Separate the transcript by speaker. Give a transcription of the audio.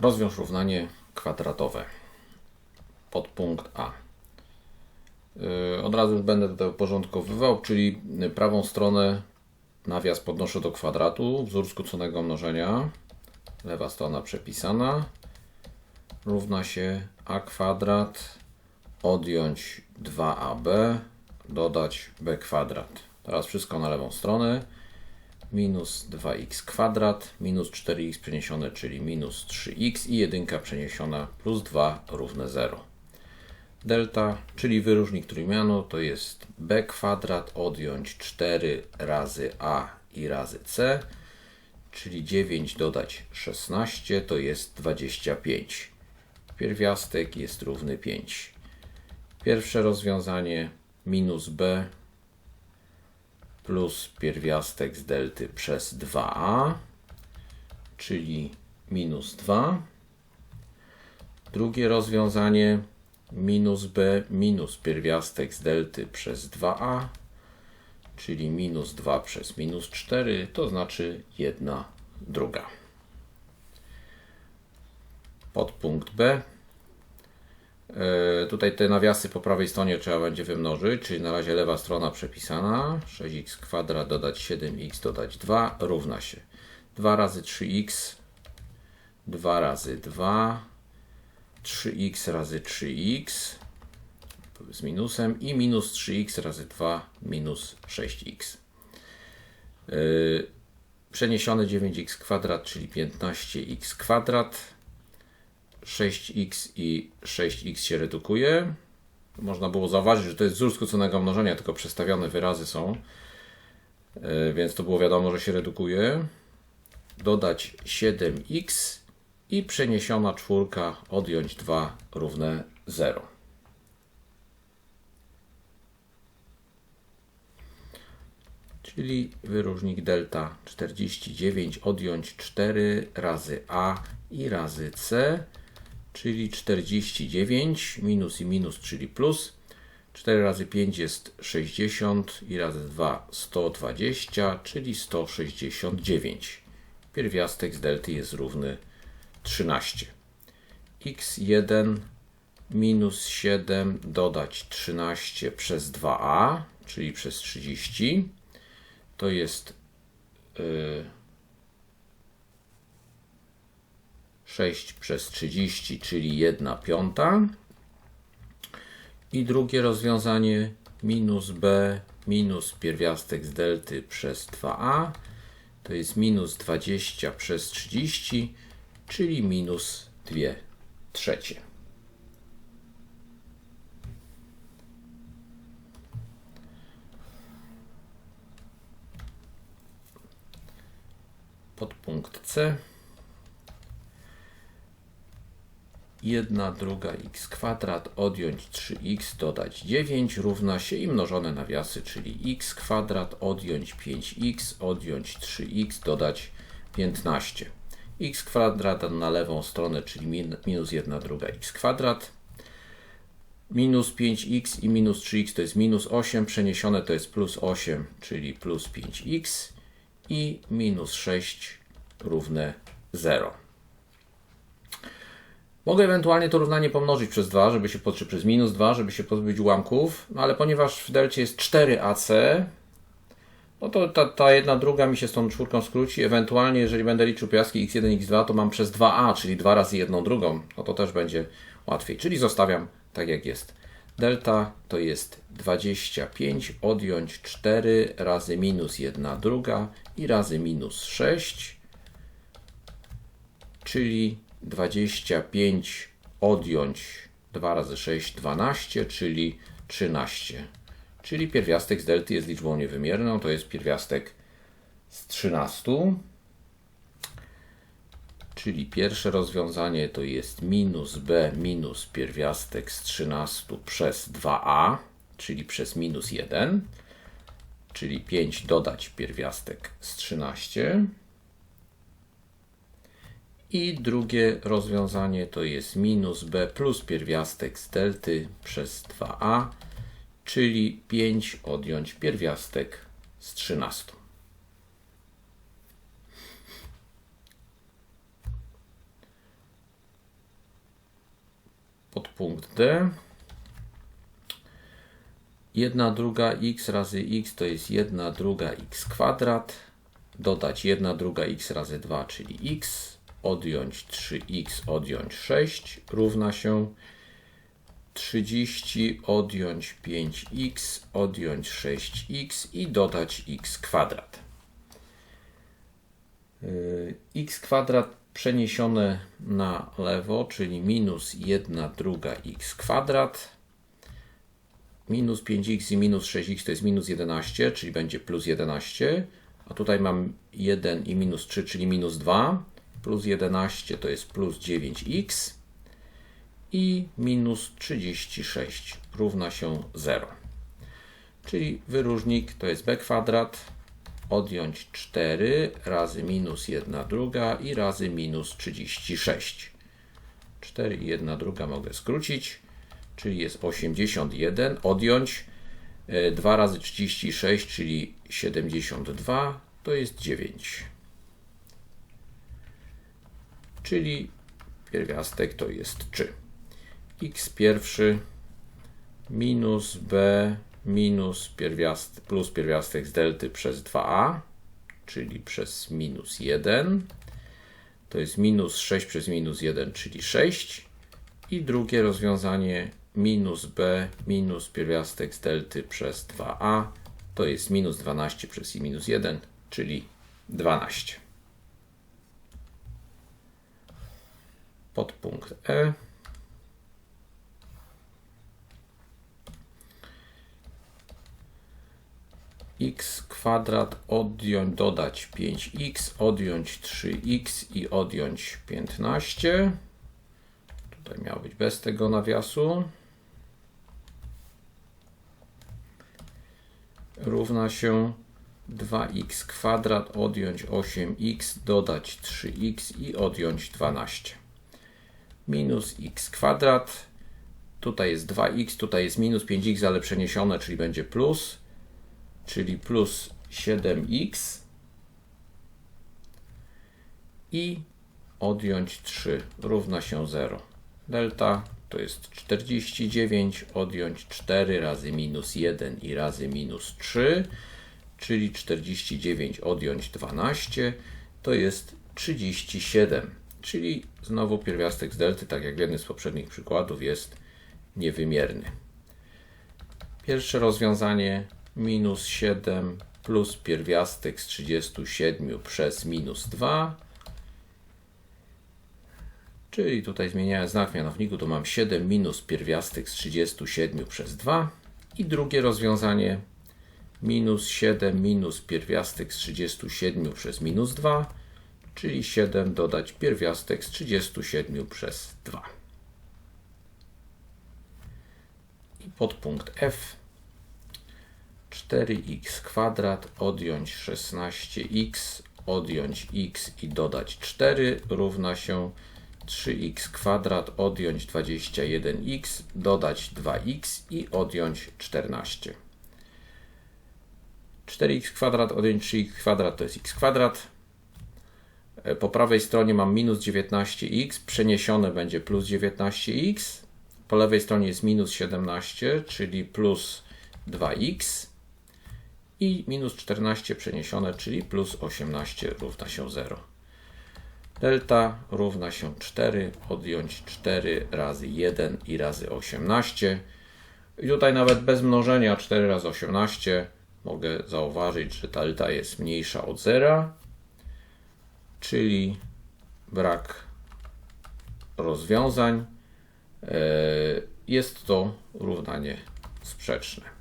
Speaker 1: Rozwiąż równanie kwadratowe. Podpunkt A. Yy, Od razu będę to uporządkowywał, czyli prawą stronę nawias podnoszę do kwadratu, wzór skróconego mnożenia. Lewa strona przepisana. Równa się a kwadrat odjąć 2ab dodać b kwadrat. Teraz wszystko na lewą stronę. Minus 2x kwadrat minus 4x przeniesione, czyli minus 3x i jedynka przeniesiona plus 2 równe 0. Delta, czyli wyróżnik trójmianu, to jest b kwadrat odjąć 4 razy a i razy c, czyli 9 dodać 16 to jest 25. Pierwiastek jest równy 5. Pierwsze rozwiązanie minus b plus pierwiastek z delty przez 2a, czyli minus 2. Drugie rozwiązanie minus b minus pierwiastek z delty przez 2a, czyli minus 2 przez minus 4, to znaczy 1 druga. Podpunkt b. E, Tutaj te nawiasy po prawej stronie trzeba będzie wymnożyć, czyli na razie lewa strona przepisana. 6x kwadrat dodać 7x dodać 2 równa się 2 razy 3x, 2 razy 2, 3x razy 3x z minusem i minus 3x razy 2 minus 6x. Yy, Przeniesione 9x kwadrat, czyli 15x kwadrat. 6x i 6x się redukuje. Można było zauważyć, że to jest wzór skróconego mnożenia, tylko przestawione wyrazy są. Yy, Więc to było wiadomo, że się redukuje. Dodać 7x i przeniesiona czwórka odjąć 2 równe 0. Czyli wyróżnik delta 49 odjąć 4 razy a i razy c, czyli 49 minus i minus, czyli plus. 4 razy 5 jest 60 i razy 2 120, czyli 169. Pierwiastek z delty jest równy 13. x1 minus 7 dodać 13 przez 2a, czyli przez 30, to jest y, 6 przez 30, czyli 1 piąta. I drugie rozwiązanie minus b minus pierwiastek z delty przez 2a, to jest minus 20 przez 30, czyli minus 2 trzecie. Podpunkt C. 1 druga x kwadrat odjąć 3x dodać 9 równa się i mnożone nawiasy, czyli x kwadrat odjąć 5x odjąć 3x dodać 15 x kwadrat na lewą stronę, czyli min, minus 1 druga x kwadrat. Minus 5x i minus 3x to jest minus 8, przeniesione to jest plus 8, czyli plus 5x i minus 6 równe 0. Mogę ewentualnie to równanie pomnożyć przez 2, żeby się czy przez minus 2, żeby się pozbyć ułamków, no ale ponieważ w delcie jest 4ac, no to ta, ta jedna druga mi się z tą czwórką skróci. Ewentualnie, jeżeli będę liczył piaski x1, x2, to mam przez 2a, czyli 2 razy jedną drugą. No to też będzie łatwiej. Czyli zostawiam tak jak jest. Delta to jest 25 odjąć 4 razy minus 1 druga i razy minus 6, czyli 25 odjąć 2 razy 6, 12, czyli 13. Czyli pierwiastek z delty jest liczbą niewymierną, to jest pierwiastek z 13. Czyli pierwsze rozwiązanie to jest minus b minus pierwiastek z 13 przez 2a, czyli przez minus 1, czyli 5 dodać pierwiastek z 13. I drugie rozwiązanie to jest minus b plus pierwiastek z delty przez 2a, czyli 5 odjąć pierwiastek z 13. Podpunkt D. 1 druga x razy x to jest 1 druga x kwadrat. Dodać 1 druga x razy 2, czyli x. Odjąć 3x, odjąć 6 równa się 30 odjąć 5x, odjąć 6x i dodać x kwadrat. X kwadrat przeniesione na lewo, czyli minus 1 druga x kwadrat. Minus 5x i minus 6x to jest minus 11, czyli będzie plus 11. A tutaj mam 1 i minus 3, czyli minus 2. Plus 11 to jest plus 9x i minus 36 równa się 0. Czyli wyróżnik to jest b kwadrat, odjąć 4 razy minus 1 druga i razy minus 36. 4 i 1 druga mogę skrócić, czyli jest 81, odjąć 2 razy 36, czyli 72, to jest 9. Czyli pierwiastek to jest 3 x pierwszy minus b minus pierwiastek, plus pierwiastek z delty przez 2a, czyli przez minus 1. To jest minus 6 przez minus 1, czyli 6. I drugie rozwiązanie minus b minus pierwiastek z delty przez 2a, to jest minus 12 przez i minus 1, czyli 12. Podpunkt E. x kwadrat odjąć, dodać 5x, odjąć 3x i odjąć 15. Tutaj miało być bez tego nawiasu. Równa się 2x kwadrat odjąć 8x, dodać 3x i odjąć 12. Minus x kwadrat. Tutaj jest 2x, tutaj jest minus 5x, ale przeniesione, czyli będzie plus czyli plus 7x i odjąć 3 równa się 0. Delta to jest 49, odjąć 4 razy minus 1 i razy minus 3, czyli 49 odjąć 12 to jest 37. Czyli znowu pierwiastek z delty, tak jak w jednym z poprzednich przykładów, jest niewymierny. Pierwsze rozwiązanie minus 7 plus pierwiastek z 37 przez minus 2. Czyli tutaj zmieniając znak mianowniku, to mam 7 minus pierwiastek z 37 przez 2. I drugie rozwiązanie minus 7 minus pierwiastek z 37 przez minus 2, czyli 7 dodać pierwiastek z 37 przez 2. I podpunkt F 4x kwadrat odjąć 16x, odjąć x i dodać 4 równa się 3x kwadrat odjąć 21x, dodać 2x i odjąć 14. 4x kwadrat odjąć 3x kwadrat to jest x kwadrat. E, po prawej stronie mam minus 19x, przeniesione będzie plus 19x. Po lewej stronie jest minus 17, czyli plus 2x i minus 14 przeniesione, czyli plus 18 równa się 0. Delta równa się 4, odjąć 4 razy 1 i razy 18. I tutaj nawet bez mnożenia 4 razy 18 mogę zauważyć, że delta jest mniejsza od 0, czyli brak rozwiązań. E, jest to równanie sprzeczne.